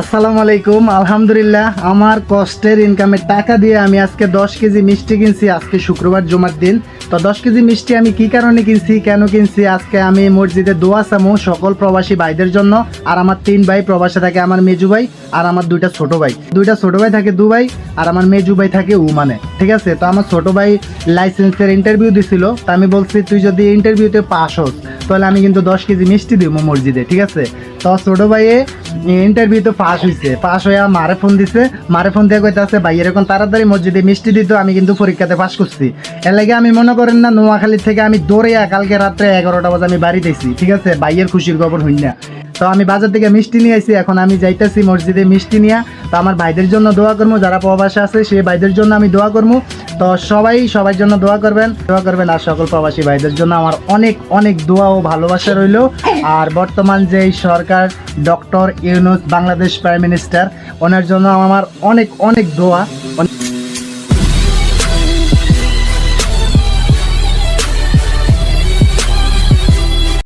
আসসালামু আলাইকুম, আলহামদুলিল্লাহ। আমার কষ্টের ইনকামের টাকা দিয়ে আমি আজকে দশ কেজি মিষ্টি কিনছি, আজকে শুক্রবার, জমার দিন। তো দশ কেজি মিষ্টি আমি কি কারণে কিনছি, কেন কিনছি, আজকে আমি মসজিদে দোয়া সামু সকল প্রবাসী ভাইদের জন্য। আর আমার তিন ভাই প্রবাসে থাকে, আমার মেজু ভাই আর আমার দুইটা ছোট ভাই। দুইটা ছোট ভাই থাকে দুবাই, আর আমার মেজু ভাই থাকে উমানে ঠিক আছে? তো আমার ছোট ভাই লাইসেন্সের ইন্টারভিউ দিছিল। তো আমি বলছি, তুই যদি ইন্টারভিউতে পাস হোস, তাহলে আমি কিন্তু দশ কেজি মিষ্টি দিব মসজিদে, ঠিক আছে? তো ছোট ভাইয়ে ইন্টারভিউতে পাস হয়েছে পাস হয়ে মারে ফোন দিছে। মারে ফোন দিয়ে কইতাছে, ভাই এখন তাড়াতাড়ি মসজিদে মিষ্টি দিত, আমি কিন্তু পরীক্ষাতে পাস করছি। এর লাগে আমি মনে করেন না, নোয়াখালী থেকে আমি দৌড়ে কালকে রাত্রে এগারোটা বাজে আমি বাড়ি দিয়েছি ঠিক আছে? ভাইয়ের খুশির খবর হই না তো আমি বাজার থেকে মিষ্টি নিয়ে আইছি, এখন আমি যাইতেছি মসজিদে মিষ্টি নিয়ে। তো আমার ভাইদের জন্য দোয়া করব, যারা প্রবাসে আছে, সেই ভাইদের জন্য আমি দোয়া করব। তো সবাই সবার জন্য দোয়া করবেন দোয়া করবেন আর সকল প্রবাসী ভাইদের জন্য আমার অনেক অনেক দোয়া ও ভালোবাসা রইল। আর বর্তমান যে সরকার, doctor Yunus, Bangladesh prime minister, ওনার জন্য আমার অনেক অনেক দোয়া।